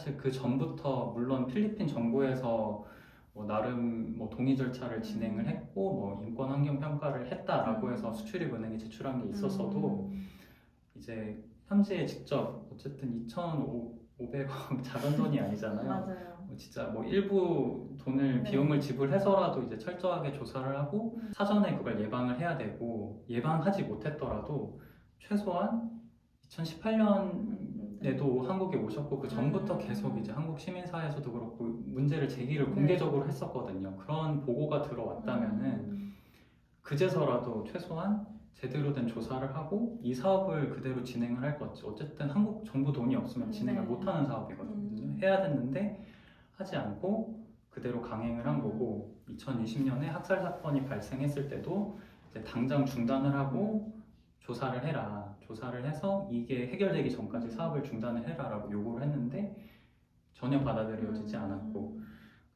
사실 그 전부터 물론 필리핀 정부에서 뭐 나름 뭐 동의 절차를 진행을 했고 뭐 인권 환경 평가를 했다라고 음. 해서 수출입 은행에 제출한 게 있었어도 음. 이제 현지에 직접 어쨌든 2,500억 작은 돈이 아니잖아요. 맞아요. 뭐 진짜 뭐 일부 돈을 네. 비용을 지불해서라도 이제 철저하게 조사를 하고 음. 사전에 그걸 예방을 해야 되고 예방하지 못했더라도 최소한 2018년 에도 한국에 오셨고 그 전부터 음. 계속 이제 한국 시민사회에서도 그렇고 문제를 제기를 네. 공개적으로 했었거든요. 그런 보고가 들어왔다면은 음. 그제서라도 최소한 제대로 된 조사를 하고 이 사업을 그대로 진행을 할 거지. 어쨌든 한국 정부 돈이 없으면 진행을 네. 못하는 사업이거든요. 음. 해야 됐는데 하지 않고 그대로 강행을 한 음. 거고 2020년에 학살 사건이 발생했을 때도 이제 당장 중단을 하고 조사를 해라. 조사를 해서 이게 해결되기 전까지 음. 사업을 중단을 해라라고 요구를 했는데 전혀 받아들여지지 음. 않았고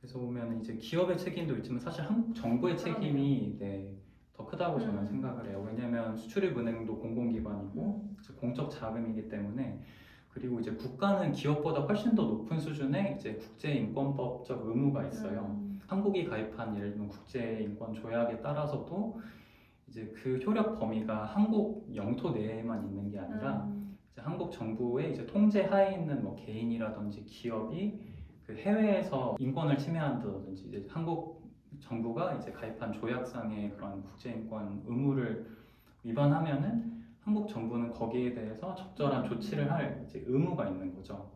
그래서 보면 이제 기업의 책임도 있지만 사실 한국 정부의 책임이 네, 더 크다고 저는 음. 생각을 해요. 왜냐하면 수출입은행도 공공기관이고 음. 공적 자금이기 때문에 그리고 이제 국가는 기업보다 훨씬 더 높은 수준의 이제 국제인권법적 의무가 있어요. 음. 한국이 가입한 예를 들면 국제인권 조약에 따라서도 이제 그 효력 범위가 한국 영토 내에만 있는 게 아니라 음. 이제 한국 정부의 이제 통제 하에 있는 뭐 개인이라든지 기업이 그 해외에서 인권을 침해한다든지 이제 한국 정부가 이제 가입한 조약상의 그런 국제인권 의무를 위반하면은 한국 정부는 거기에 대해서 적절한 조치를 할 이제 의무가 있는 거죠.